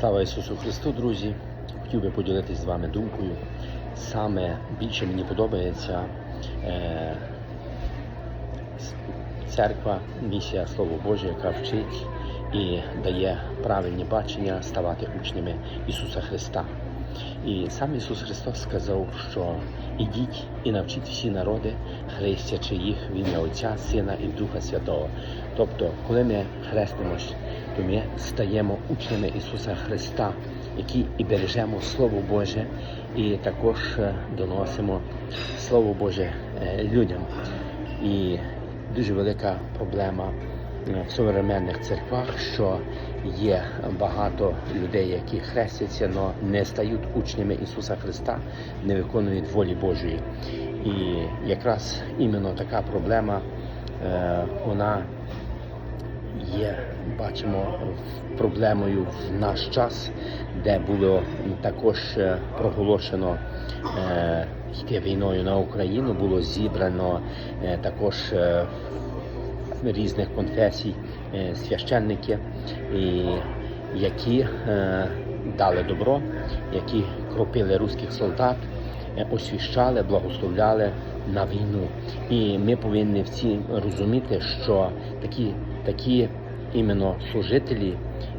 Слава Ісусу Христу, друзі! Хотів би поділитися з вами думкою. Саме більше мені подобається е, церква, місія Слово Боже, яка вчить і дає правильні бачення ставати учнями Ісуса Христа. І сам Ісус Христос сказав, що ідіть і навчіть всі народи, хрестячи їх в ім'я Отця, Сина і Духа Святого. Тобто, коли ми хрестимось, ми стаємо учнями Ісуса Христа, які і бережемо Слово Боже, і також е, доносимо Слово Боже е, людям. І дуже велика проблема е, в современних церквах, що є багато людей, які хрестяться, але не стають учнями Ісуса Христа, не виконують волі Божої. І якраз іменно така проблема, вона є, бачимо, проблемою в наш час, де було також е, проголошено е, йти війною на Україну, було зібрано е, також е, різних конфесій е, священники, і які е, дали добро, які кропили руських солдат, освіщали, благословляли на війну. І ми повинні всі розуміти, що такі, такі іменно служителі,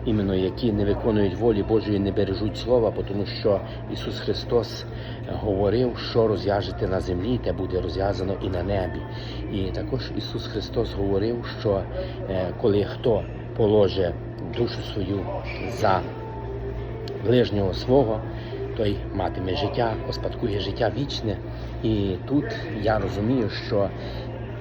іменно які не виконують волі Божої, не бережуть слова, тому що Ісус Христос говорив, що розв'яжете на землі, те буде розв'язано і на небі. І також Ісус Христос говорив, що е, коли хто положе душу свою за ближнього свого, той матиме життя, успадкує життя вічне. І тут я розумію, що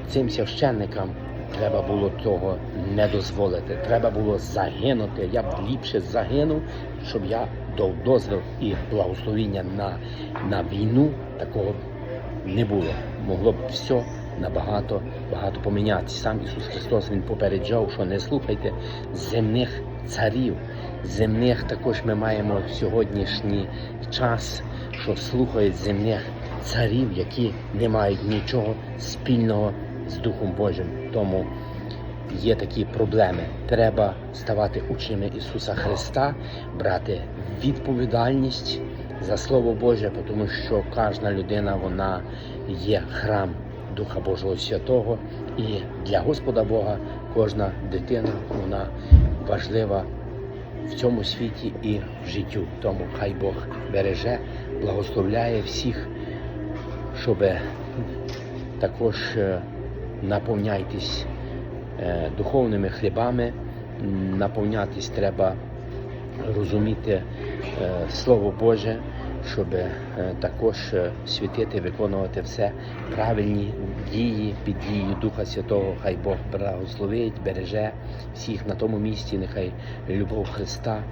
цим священникам треба було того не дозволити. Треба було загинути. Я б ліпше загинув, щоб я дав дозвіл і благословіння на, на війну. Такого не було. Могло б все набагато багато помінятися. Сам Ісус Христос Він попереджав, що не слухайте земних царів. Земних також ми маємо в сьогоднішній час, що слухають земних царів, які не мають нічого спільного з Духом Божим. Тому є такі проблеми. Треба ставати учнями Ісуса Христа, брати відповідальність за Слово Боже, тому що кожна людина вона є храм Духа Божого Святого, і для Господа Бога кожна дитина вона важлива в цьому світі і в життю. Тому хай Бог береже, благословляє всіх, щоб також е, наповняйтесь е, духовними хлібами, наповнятись треба розуміти е, Слово Боже, щоб е, також е, святити, виконувати все правильні дії під дією Духа Святого. Хай Бог благословить, береже всіх на тому місці. Нехай любов Христа,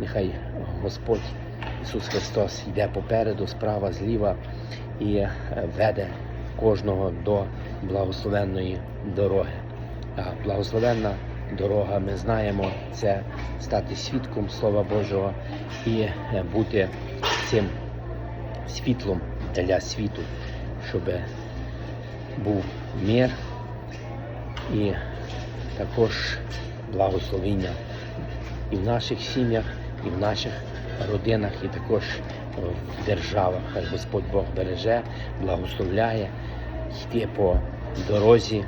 нехай Господь Ісус Христос йде попереду, справа, зліва і веде кожного до благословенної дороги. Благословенна дорога, ми знаємо, це стати свідком Слова Божого і е, бути цим світлом для світу, щоб був мир і також благословіння і в наших сім'ях, і в наших родинах, і також в державах. Хай Господь Бог береже, благословляє йти по дорозі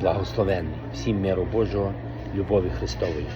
благословенний. Всім миру Божого, любові Христової.